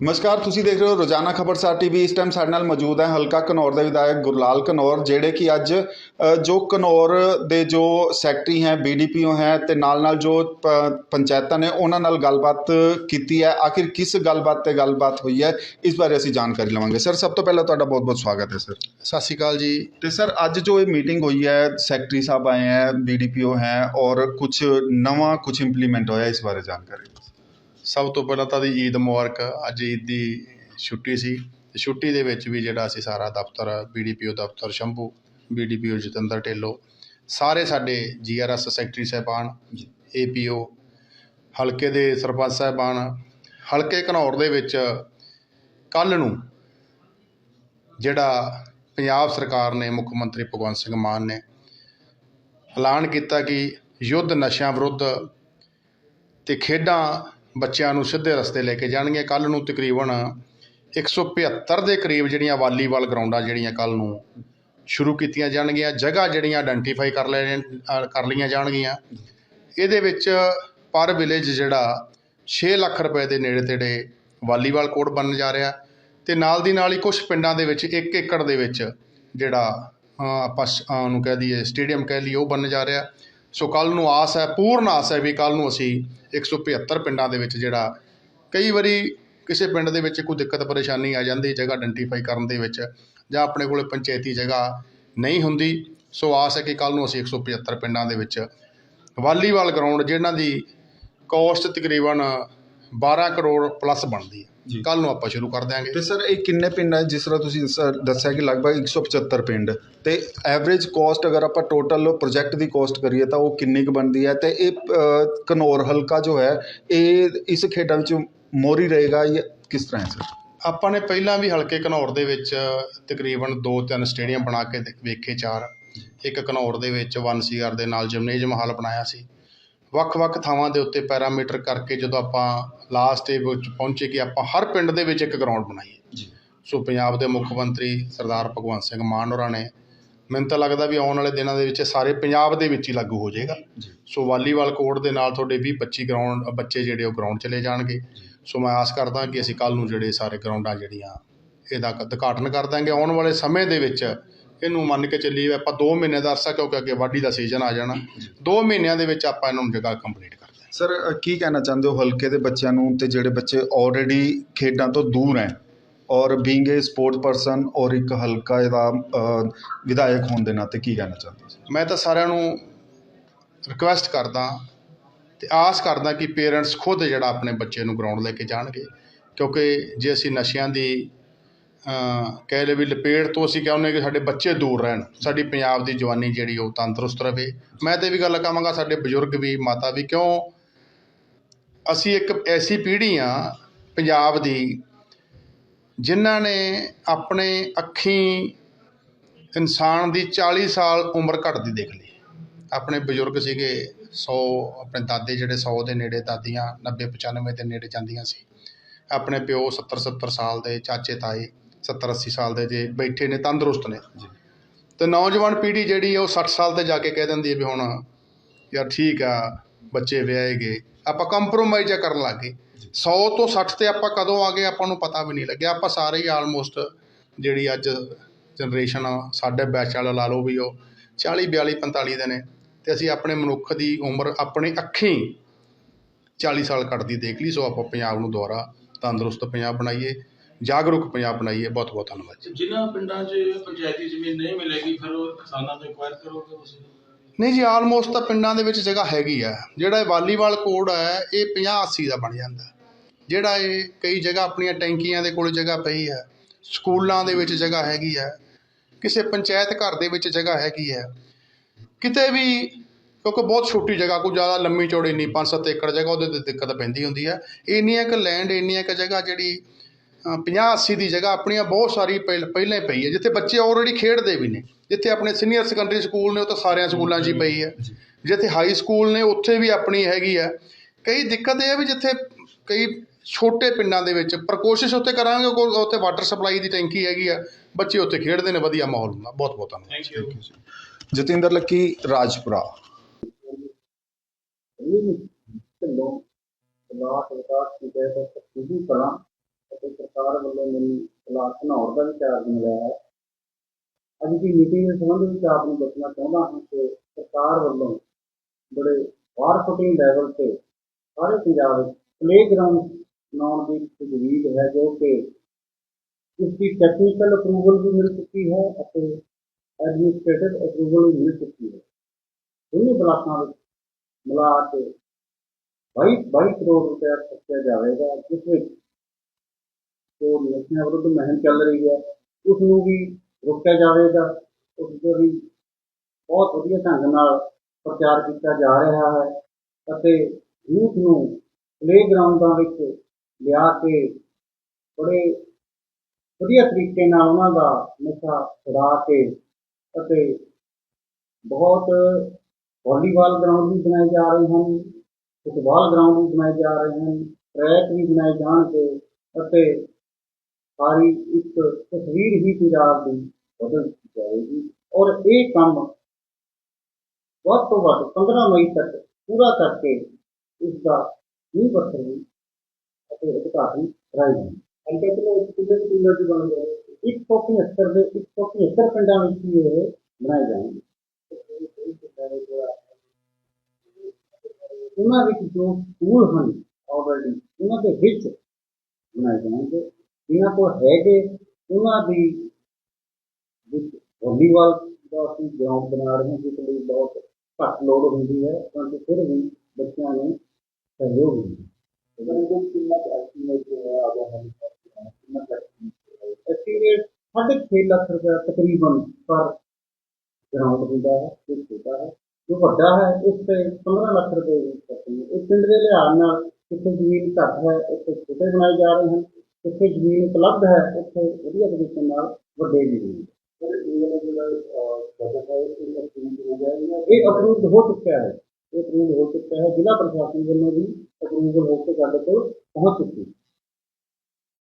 ਨਮਸਕਾਰ ਤੁਸੀਂ ਦੇਖ ਰਹੇ ਹੋ ਰੋਜ਼ਾਨਾ ਖਬਰਸਾਰ ਟੀਵੀ। ਇਸ ਟਾਈਮ ਸਾਡੇ ਨਾਲ ਮੌਜੂਦ ਹੈ ਹਲਕਾ ਘਨੌਰ ਦੇ ਵਿਧਾਇਕ ਗੁਰਲਾਲ ਘਨੌਰ ਜਿਹੜੇ ਕਿ ਅੱਜ ਜੋ ਘਨੌਰ ਦੇ ਜੋ ਸੈਕਟਰੀ ਹੈ ਬੀਡੀਪੀਓ ਹੈ ਤੇ ਨਾਲ ਨਾਲ ਜੋ ਪੰਚਾਇਤਾਂ ਨੇ ਉਹਨਾਂ ਨਾਲ ਗੱਲਬਾਤ ਕੀਤੀ ਹੈ। ਆਖਿਰ ਕਿਸ ਗੱਲਬਾਤ ਤੇ ਗੱਲਬਾਤ ਹੋਈ ਹੈ ਇਸ ਬਾਰੇ ਅਸੀਂ ਜਾਣਕਾਰੀ ਲਵਾਂਗੇ। ਸਰ ਸਭ ਤੋਂ ਪਹਿਲਾਂ ਤੁਹਾਡਾ ਬਹੁਤ ਬਹੁਤ ਸਵਾਗਤ ਹੈ ਸਰ। ਸਤਿ ਸ਼੍ਰੀ ਅਕਾਲ ਜੀ। ਤੇ ਸਰ ਅੱਜ ਜੋ ਇਹ ਮੀਟਿੰਗ ਹੋਈ ਹੈ ਸੈਕਟਰੀ ਸਾਹਿਬ ਆਏ ਹੈ ਬੀਡੀਪੀਓ ਹੈ ਔਰ ਕੁਝ ਨਵਾਂ ਕੁਝ ਇੰਪਲੀਮੈਂਟ ਹੋਇਆ ਇਸ ਬਾਰੇ ਜਾਣਕਾਰੀ। ਸਭ ਤੋਂ ਪਹਿਲਾਂ ਤਾਂ ਦੀ ਈਦ ਮੁਬਾਰਕ, ਅੱਜ ਈਦ ਦੀ ਛੁੱਟੀ ਸੀ। ਅਤੇ ਛੁੱਟੀ ਦੇ ਵਿੱਚ ਵੀ ਜਿਹੜਾ ਅਸੀਂ ਸਾਰਾ ਦਫ਼ਤਰ, ਬੀ ਡੀ ਪੀ ਓ ਦਫ਼ਤਰ, Shambhu, B D P O Jatinder Dhillon, ਸਾਰੇ ਸਾਡੇ ਜੀ ਆਰ ਜੀਆਰਐਸ ਸੈਕਟਰੀ ਸਾਹਿਬਾਨ, ਏ ਪੀ ਓ, ਹਲਕੇ ਦੇ ਸਰਪੰਚ ਸਾਹਿਬਾਨ, ਹਲਕੇ ਘਨੌਰ ਦੇ ਵਿੱਚ ਕੱਲ ਨੂੰ ਜਿਹੜਾ ਪੰਜਾਬ ਸਰਕਾਰ ਨੇ, ਮੁੱਖ ਮੰਤਰੀ ਭਗਵੰਤ ਸਿੰਘ ਮਾਨ ਨੇ ਐਲਾਨ ਕੀਤਾ ਕਿ ਯੁੱਧ ਨਸ਼ਿਆਂ ਵਿਰੁੱਧ ਤੇ ਖੇਡਾਂ ਬੱਚਿਆਂ ਨੂੰ ਸਿੱਧੇ ਰਸਤੇ ਲੈ ਕੇ ਜਾਣਗੀਆਂ ਕੱਲ੍ਹ ਨੂੰ ਤਕਰੀਬਨ 175 ਦੇ ਕਰੀਬ ਜਿਹੜੀਆਂ ਵਾਲੀਬਾਲ ਗਰਾਊਂਡਾਂ ਜਿਹੜੀਆਂ ਕੱਲ੍ਹ ਨੂੰ ਸ਼ੁਰੂ ਕੀਤੀਆਂ ਜਾਣਗੀਆਂ। ਜਗ੍ਹਾ ਜਿਹੜੀਆਂ ਆਇਡੈਂਟੀਫਾਈ ਕਰ ਲੈ ਕਰ ਲਈਆਂ ਜਾਣਗੀਆਂ। ਇਹਦੇ ਵਿੱਚ ਪਰ ਵਿਲੇਜ ਜਿਹੜਾ 6 ਲੱਖ ਰੁਪਏ ਦੇ ਨੇੜੇ ਤੇੜੇ ਵਾਲੀਬਾਲ ਕੋਰਟ ਬਣਨ ਜਾ ਰਿਹਾ ਤੇ ਨਾਲ ਦੀ ਨਾਲ ਹੀ ਕੁਝ ਪਿੰਡਾਂ ਦੇ ਵਿੱਚ 1 ਏਕੜ ਦੇ ਵਿੱਚ ਜਿਹੜਾ ਆਪਾਂ ਸ- ਕਹਿ ਦਈਏ, ਸਟੇਡੀਅਮ ਕਹਿ ਲਈਏ, ਉਹ ਬਣਨ ਜਾ ਰਿਹਾ। ਸੋ ਕੱਲ ਨੂੰ ਆਸ ਹੈ, ਪੂਰਨ ਆਸ ਹੈ ਵੀ ਕੱਲ ਨੂੰ ਅਸੀਂ 175 ਪਿੰਡਾਂ ਦੇ ਵਿੱਚ ਜਿਹੜਾ ਕਈ ਵਾਰੀ ਕਿਸੇ ਪਿੰਡ ਦੇ ਵਿੱਚ ਕੋਈ ਦਿੱਕਤ, ਪਰੇਸ਼ਾਨੀ ਆ ਜਾਂਦੀ, ਜਗ੍ਹਾ ਆਇਡੈਂਟੀਫਾਈ ਕਰਨ ਦੇ ਵਿੱਚ ਜਾਂ ਆਪਣੇ ਕੋਲੇ ਪੰਚਾਇਤੀ ਜਗ੍ਹਾ ਨਹੀਂ ਹੁੰਦੀ, ਸੋ ਆਸ ਹੈ ਕਿ ਕੱਲ ਨੂੰ ਅਸੀਂ 175 ਪਿੰਡਾਂ ਦੇ ਵਿੱਚ ਵਾਲੀਬਾਲ ਗਰਾਊਂਡ ਜਿਹਨਾਂ ਦੀ ਕੋਸਟ ਤਕਰੀਬਨ 12 ਕਰੋੜ ਪਲੱਸ ਬਣਦੀ। ਹੈ। ਕੱਲ ਨੂੰ ਆਪਾਂ ਸ਼ੁਰੂ ਕਰ ਦਿਆਂਗੇ। ਤੇ ਸਰ ਇਹ ਕਿੰਨੇ ਪਿੰਡ ਹੈ ਜਿਸ ਤਰ੍ਹਾਂ ਤੁਸੀਂ ਸਰ ਦੱਸਿਆ ਕਿ ਲਗਭਗ 175 ਪਿੰਡ। ਤੇ ਐਵਰੇਜ ਕਾਸਟ ਅਗਰ ਆਪਾਂ ਟੋਟਲ ਪ੍ਰੋਜੈਕਟ ਦੀ ਕਾਸਟ ਕਰੀਏ ਤਾਂ ਉਹ ਕਿੰਨੀ ਕੁ ਬਣਦੀ ਹੈ? ਤੇ ਇਹ ਅ, ਘਨੌਰ ਹਲਕਾ ਜੋ ਹੈ ਇਹ ਇਸ ਖੇਡਾਂ ਵਿੱਚ ਮੋਰੀ ਰਹੇਗਾ ਜਾਂ ਕਿਸ ਤਰ੍ਹਾਂ ਹੈ ਸਰ? ਆਪਾਂ ਨੇ ਪਹਿਲਾਂ ਵੀ ਹਲਕੇ ਘਨੌਰ ਦੇ ਵਿੱਚ ਤਕਰੀਬਨ 2-3 ਸਟੇਡੀਅਮ ਬਣਾ ਕੇ ਵੇਖੇ ਚਾਰ। ਇੱਕ ਘਨੌਰ ਦੇ ਵਿੱਚ 1 ਦੇ ਨਾਲ ਜਿਮਨੇਜਮ ਹਾਲ ਬਣਾਇਆ ਸੀ। ਵੱਖ-ਵੱਖ ਥਾਵਾਂ ਦੇ ਉੱਤੇ ਪੈਰਾਮੀਟਰ ਕਰਕੇ ਜਦੋਂ ਆਪਾਂ ਲਾਸਟ ਸਟੇਜ ਵਿੱਚ ਪਹੁੰਚੇ ਕਿ ਆਪਾਂ ਹਰ ਪਿੰਡ ਦੇ ਵਿੱਚ ਇੱਕ ਗਰਾਊਂਡ ਬਣਾਈਏ ਜੀ। ਸੋ ਪੰਜਾਬ ਦੇ ਮੁੱਖ ਮੰਤਰੀ ਸਰਦਾਰ ਭਗਵੰਤ ਸਿੰਘ ਮਾਨ ਹੋਰਾਂ ਨੇ ਮੈਨੂੰ ਤਾਂ ਲੱਗਦਾ ਵੀ ਆਉਣ ਵਾਲੇ ਦਿਨਾਂ ਦੇ ਵਿੱਚ ਸਾਰੇ ਪੰਜਾਬ ਦੇ ਵਿੱਚ ਹੀ ਲਾਗੂ ਹੋ ਜਾਏਗਾ। ਜੀ। ਸੋ ਵਾਲੀਬਾਲ ਕੋਰਟ ਦੇ ਨਾਲ ਤੁਹਾਡੇ 20 25 ਗਰਾਊਂਡ ਬੱਚੇ ਜਿਹੜੇ ਉਹ ਗਰਾਊਂਡ ਚਲੇ ਜਾਣਗੇ। ਸੋ ਮੈਂ ਆਸ ਕਰਦਾ ਕਿ ਅਸੀਂ ਕੱਲ ਨੂੰ ਜਿਹੜੇ ਸਾਰੇ ਗਰਾਊਂਡਾਂ ਜਿਹੜੀਆਂ ਇਹਦਾ ਉਦਘਾਟਨ ਕਰ ਦਾਂਗੇ। ਆਉਣ ਵਾਲੇ ਸਮੇਂ ਦੇ ਵਿੱਚ ਇਹਨੂੰ ਮੰਨ ਕੇ ਚੱਲੀਏ ਆਪਾਂ 2 ਮਹੀਨੇ ਦਾ ਅਰਸਾ ਕਿਉਂਕਿ ਅੱਗੇ ਵਾਢੀ ਦਾ ਸੀਜ਼ਨ ਆ ਜਾਣਾ 2 ਮਹੀਨਿਆਂ ਦੇ ਵਿੱਚ ਆਪਾਂ ਇਹਨਾਂ ਨੂੰ ਜਗ੍ਹਾ ਕੰਪਲੀਟ ਕਰ ਦਾਂਗੇ ਸਰ ਕੀ ਕਹਿਣਾ ਚਾਹੁੰਦੇ ਹੋ ਹਲਕੇ ਦੇ ਬੱਚਿਆਂ ਨੂੰ ਤੇ ਜਿਹੜੇ ਬੱਚੇ ਆਲਰੇਡੀ ਖੇਡਾਂ ਤੋਂ ਦੂਰ ਹੈ? ਔਰ ਬੀਇੰਗ ਏ ਸਪੋਰਟ ਪਰਸਨ ਔਰ ਇੱਕ ਹਲਕਾ ਇਹਦਾ ਅ, ਵਿਧਾਇਕ ਹੋਣ ਦੇ ਨਾਤੇ ਕੀ ਕਹਿਣਾ ਚਾਹੁੰਦੇ ਹੋ? ਮੈਂ ਤਾਂ ਸਾਰਿਆਂ ਨੂੰ ਰਿਕੁਐਸਟ ਕਰਦਾ ਤੇ ਆਸ ਕਰਦਾ ਕਿ ਪੇਰੈਂਟਸ ਖੁਦ ਜਿਹੜਾ ਆਪਣੇ ਬੱਚੇ ਨੂੰ ਗਰਾਊਂਡ ਲੈ ਕੇ ਜਾਣਗੇ ਕਿਉਂਕਿ ਜੇ ਅਸੀਂ ਨਸ਼ਿਆਂ ਦੀ ਕਹਿ ਲਏ ਵੀ ਲਪੇਟ ਤੋਂ ਅਸੀਂ ਚਾਹੁੰਦੇ ਕਿ ਸਾਡੇ ਬੱਚੇ ਦੂਰ ਰਹਿਣ, ਸਾਡੀ ਪੰਜਾਬ ਦੀ ਜਵਾਨੀ ਜਿਹੜੀ ਉਹ ਤੰਦਰੁਸਤ ਰਹੇ। ਮੈਂ ਤਾਂ ਇਹ ਵੀ ਗੱਲ ਕਹਾਂਗਾ, ਸਾਡੇ ਬਜ਼ੁਰਗ ਵੀ, ਮਾਤਾ ਵੀ, ਕਿਉਂ ਅਸੀਂ ਇੱਕ ਐਸੀ ਪੀੜ੍ਹੀ ਆ ਪੰਜਾਬ ਦੀ ਜਿਨ੍ਹਾਂ ਨੇ ਆਪਣੇ ਅੱਖੀਂ ਇਨਸਾਨ ਦੀ 40 ਸਾਲ ਉਮਰ ਘਟਦੀ ਦੇਖ ਲਈ। ਆਪਣੇ ਬਜ਼ੁਰਗ ਸੀਗੇ 100 ਆਪਣੇ ਦਾਦੇ ਜਿਹੜੇ 100 ਦੇ ਨੇੜੇ ਦਾਦੀਆਂ 90 95 ਦੇ ਨੇੜੇ ਜਾਂਦੀਆਂ ਸੀ। ਆਪਣੇ ਪਿਓ 70 70 ਸਾਲ ਦੇ, ਚਾਚੇ, ਤਾਏ। 70 80 ਸਾਲ ਦੇ ਜੇ ਬੈਠੇ ਨੇ ਤੰਦਰੁਸਤ ਨੇ। ਤੇ ਨੌਜਵਾਨ ਪੀੜ੍ਹੀ ਜਿਹੜੀ ਹੈ ਉਹ 60 ਸਾਲ ਤੇ ਜਾ ਕੇ ਕਹਿ ਦਿੰਦੀ ਹੈ ਵੀ ਹੁਣ ਯਾਰ ਠੀਕ ਆ ਬੱਚੇ ਵਿਆਹੇ ਗਏ ਆਪਾਂ ਕੰਪਰੋਮਾਈਜ਼ ਕਰਨ ਲੱਗ ਗਏ। 100 ਤੋਂ 60 ਤੇ ਆਪਾਂ ਕਦੋਂ ਆ ਗਏ ਆਪਾਂ ਨੂੰ ਪਤਾ ਵੀ ਨਹੀਂ ਲੱਗਿਆ। ਆਪਾਂ ਸਾਰੇ ਹੀ ਆਲਮੋਸਟ ਜਿਹੜੀ ਅੱਜ ਜਨਰੇਸ਼ਨ ਸਾਡੇ ਬੈਚ ਵਾਲਾ ਲਾ ਲਓ ਵੀ ਉਹ 40 42 45 ਦੇ ਨੇ। ਤੇ ਅਸੀਂ ਆਪਣੇ ਮਨੁੱਖ ਦੀ ਉਮਰ ਆਪਣੀ ਅੱਖੀਂ 40 ਸਾਲ ਕੱਟਦੀ ਦੇਖ ਲਈ ਸੋ ਆਪਾਂ ਪੰਜਾਬ ਨੂੰ ਦੁਬਾਰਾ ਤੰਦਰੁਸਤ ਪੰਜਾਬ ਬਣਾਈਏ। ਜਾਗਰੂਕ ਪੰਜਾਬ ਬਣਾਈਏ ਬਹੁਤ ਬਹੁਤ ਧੰਨਵਾਦ ਜੀ। ਜਿਨ੍ਹਾਂ ਪਿੰਡਾਂ 'ਚ ਪੰਚਾਇਤੀ ਜ਼ਮੀਨ ਨਹੀਂ ਮਿਲੇਗੀ ਫਿਰ ਉਹ ਕਿਸਾਨਾਂ ਤੋਂ ਇਨਕੁਆਇਰ ਕਰੋਗੇ ਤੁਸੀਂ? ਨਹੀਂ ਜੀ ਆਲਮੋਸਟ ਤਾਂ ਪਿੰਡਾਂ ਦੇ ਵਿੱਚ ਜਗ੍ਹਾ ਹੈਗੀ ਆ। ਜਿਹੜਾ ਇਹ ਵਾਲੀਬਾਲ ਕੋਡ ਹੈ ਇਹ 50 80 ਦਾ ਬਣ ਜਾਂਦਾ। ਜਿਹੜਾ ਇਹ ਕਈ ਜਗ੍ਹਾ ਆਪਣੀਆਂ ਟੈਂਕੀਆਂ ਦੇ ਕੋਲ ਜਗ੍ਹਾ ਪਈ ਹੈ ਸਕੂਲਾਂ ਦੇ ਵਿੱਚ ਜਗ੍ਹਾ ਹੈਗੀ ਹੈ ਕਿਸੇ ਪੰਚਾਇਤ ਘਰ ਦੇ ਵਿੱਚ ਜਗ੍ਹਾ ਹੈਗੀ ਹੈ। ਕਿਤੇ ਵੀ ਕਿਉਂਕਿ ਬਹੁਤ ਛੋਟੀ ਜਗ੍ਹਾ ਕੋਈ ਜ਼ਿਆਦਾ ਲੰਮੀ ਚੌੜੀ ਨਹੀਂ 5-7 ਏਕੜ ਜਗ੍ਹਾ ਉਹਦੇ ਤੇ ਦਿੱਕਤ ਪੈਂਦੀ ਹੁੰਦੀ ਹੈ। ਇੰਨੀਆਂ ਕੁ ਲੈਂਡ ਇੰਨੀਆਂ ਕੁ ਜਗ੍ਹਾ ਜਿਹੜੀ 50-80 ਦੀ ਜਗ੍ਹਾ ਆਪਣੀਆਂ ਬਹੁਤ ਸਾਰੀ ਪਹਿਲ- ਹੀ ਪਈ ਹੈ ਜਿੱਥੇ ਬੱਚੇ ਆਲਰੇਡੀ ਖੇਡਦੇ ਵੀ ਨੇ। ਜਿੱਥੇ ਆਪਣੇ ਸੀਨੀਅਰ ਸੈਕੰਡਰੀ ਸਕੂਲ ਨੇ ਉਹ ਤਾਂ ਸਾਰਿਆਂ ਸਕੂਲਾਂ 'ਚ ਹੀ ਪਈ ਹੈ। ਜਿੱਥੇ ਹਾਈ ਸਕੂਲ ਨੇ ਉੱਥੇ ਵੀ ਆਪਣੀ ਹੈਗੀ ਹੈ। ਕਈ ਦਿੱਕਤ ਇਹ ਹੈ ਵੀ ਜਿੱਥੇ ਕਈ ਛੋਟੇ ਪਿੰਡਾਂ ਦੇ ਵਿੱਚ ਪਰ ਕੋਸ਼ਿਸ਼ ਉੱਥੇ ਕਰਾਂਗੇ ਕੋ- ਉੱਥੇ ਵਾਟਰ ਸਪਲਾਈ ਦੀ ਟੈਂਕੀ ਹੈਗੀ ਆ ਬੱਚੇ ਉੱਥੇ ਖੇਡਦੇ ਨੇ ਵਧੀਆ ਮਾਹੌਲ ਹੁੰਦਾ। ਬਹੁਤ ਬਹੁਤ ਧੰਨਵਾਦ। Thank you Jatinder Lucky Rajpura. Dhillon block ਵਿਕਾਸ ਦੀ ਤਹਿਤ ਤਕਸੀਦੀ ਕਲਾਂ ਅਤੇ ਸਰਕਾਰ ਵੱਲੋਂ ਮੈਨੂੰ ਬਲਾਕ ਘਨੌਰ ਦਾ ਵੀ ਚਾਰਜ ਮਿਲਿਆ ਹੈ ਅੱਜ ਦੀ ਮੀਟਿੰਗ ਦੇ ਸੰਬੰਧ ਵਿੱਚ ਆਪ ਨੂੰ ਦੱਸਣਾ ਚਾਹੁੰਦਾ ਹਾਂ ਕਿ ਸਰਕਾਰ ਵੱਲੋਂ ਬੜੇ ਵਾਰ ਫੁਟਿੰਗ ਲੈਵਲ ਤੇ ਸਾਰੇ ਪੰਜਾਬ ਵਿੱਚ ਪਲੇਗਰਾਉਂਡ ਬਣਾਉਣ ਦੀ ਤਜਵੀਜ਼ ਹੈ ਜੋ ਕਿ ਇਸ ਦੀ ਟੈਕਨੀਕਲ ਅਪਰੂਵਲ ਵੀ ਮਿਲ ਚੁੱਕੀ ਹੈ ਅਤੇ ਐਡਮਿਨਿਸਟ੍ਰੇਟਿਵ ਅਪਰੂਵਲ ਵੀ ਮਿਲ ਚੁੱਕੀ ਹੈ ਦੋਨੇ ਬਲਾਕਾਂ ਵਿੱਚ ਮਿਲਾ ਕੇ 22 22 ਕਰੋੜ ਰੁਪਏ ਖਰਚਿਆ ਜਾਵੇਗਾ ਜਿਸ ਵਿੱਚ ਜੋ ਨਸ਼ਿਆਂ ਵਿਰੁੱਧ ਮੁਹਿੰਮ ਚੱਲ ਰਹੀ ਹੈ। ਉਸ ਨੂੰ ਵੀ ਰੋਕਿਆ ਜਾਵੇਗਾ। ਉਸ ਦੇ ਵੀ ਬਹੁਤ ਵਧੀਆ ਢੰਗ ਨਾਲ ਪ੍ਰਚਾਰ ਕੀਤਾ ਜਾ ਰਿਹਾ ਹੈ ਅਤੇ ਯੂਥ ਨੂੰ ਪਲੇਗਰਾਉਂਡਾਂ ਵਿੱਚ ਲਿਆ ਕੇ ਬੜੇ ਵਧੀਆ ਤਰੀਕੇ ਨਾਲ ਉਹਨਾਂ ਦਾ ਨਸ਼ਾ ਛੁਡਾ ਕੇ ਅਤੇ ਬਹੁਤ ਵਾਲੀਬਾਲ ਗਰਾਊਂਡ ਵੀ ਬਣਾਏ ਜਾ ਰਹੇ ਹਨ, ਫੁੱਟਬਾਲ ਗਰਾਊਂਡ ਵੀ ਬਣਾਏ ਜਾ ਰਹੇ ਹਨ ਟਰੈਕ ਵੀ ਬਣਾਏ ਜਾਣਗੇ ਅਤੇ ਸਾਰੀ ਇੱਕ ਤਸਵੀਰ ਹੀ ਪੰਜਾਬ ਦੀ ਬਦਲ ਜਾਏਗੀ। ਔਰ ਇਹ ਕੰਮ ਵੱਧ ਤੋਂ ਵੱਧ 15 ਮਈ ਤੱਕ ਪੂਰਾ ਕਰਕੇ ਇਸ ਦਾ ਨੀਂਹ ਪੱਥਰ ਵੀ ਅਤੇ ਉਦਘਾਟਨ ਕਰਾਇਆ ਜਾਏਗਾ। ਅੰਤੇ ਤੋਂ ਇੱਕ ਕਿੰਨੇ ਦੀ ਪਿੰਡਾਂ ਦੀ ਬਣ ਜਾਏ 175 ਦੇ 175 ਪਿੰਡਾਂ ਵਿੱਚ ਹੀ ਇਹ ਬਣਾਏ ਜਾਣਗੇ। ਉਹਨਾਂ ਵਿੱਚ ਜੋ ਸਕੂਲ ਹਨ ਆਲਰੇਡੀ ਉਹਨਾਂ ਦੇ ਵਿੱਚ ਬਣਾਏ ਜਾਣਗੇ। ਜਿਨ੍ਹਾਂ ਕੋਲ ਹੈਗੇ ਉਹਨਾਂ ਦੀ ਵਿੱਚ ਵਾਲੀਬਾਲ ਦਾ ਅਸੀਂ ਗਰਾਊਂਡ ਬਣਾ ਰਹੇ ਹਾਂ ਜਿਸ ਲਈ ਬਹੁਤ ਘੱਟ ਲੋੜ ਹੁੰਦੀ ਹੈ ਪਰੰਤੂ ਫਿਰ ਵੀ ਬੱਚਿਆਂ ਨੂੰ ਸਹਿਯੋਗ ਮਿਲਦਾ ਹੈ ਇਹਨਾਂ ਦੇ ਕਿੰਨਾ ਐਸਟੀਮੇਟ ਜੋ ਹੈ ਆ ਗਿਆ ਹੈ ਕਿੰਨਾ ਐਸਟੀਮੇਟ ਸਾਢੇ ਛੇ ਲੱਖ ਰੁਪਏ ਤਕਰੀਬਨ ਪਰ ਗਰਾਊਂਡ ਹੁੰਦਾ ਹੈ ਇਹ ਛੋਟਾ ਹੈ। ਜੋ ਵੱਡਾ ਹੈ ਉਸ ਤੇ 15 ਲੱਖ ਰੁਪਏ ਵੀ ਕਰਦੇ ਨੇ। ਇਹ ਪਿੰਡ ਦੇ ਲਿਹਾਜ਼ ਨਾਲ ਕਿੱਥੇ ਜ਼ਮੀਨ ਘੱਟ ਹੈ ਉੱਥੇ ਛੋਟੇ ਬਣਾਏ ਜਾ ਰਹੇ ਹਨ। ਜਿੱਥੇ ਜ਼ਮੀਨ ਉਪਲਬਧ ਹੈ ਉੱਥੇ ਵਧੀਆ ਤਰੀਕੇ ਨਾਲ ਵੱਡੇ ਵੀ ਨੇ ਪਰ ਇਹ ਅਪਰੂਵ ਹੋ ਗਿਆ ਹੈ ਇਹ ਅਪਰੂਵ ਹੋ ਚੁੱਕਿਆ ਹੈ। ਇਹ ਅਪਰੂਵ ਹੋ ਚੁੱਕਾ ਹੈ ਜ਼ਿਲ੍ਹਾ ਪ੍ਰਸ਼ਾਸਨ ਵੱਲੋਂ ਵੀ ਅਪਰੂਵਲ ਹੋ ਕੇ ਸਾਡੇ ਕੋਲ ਪਹੁੰਚ ਚੁੱਕੀ ਹੈ।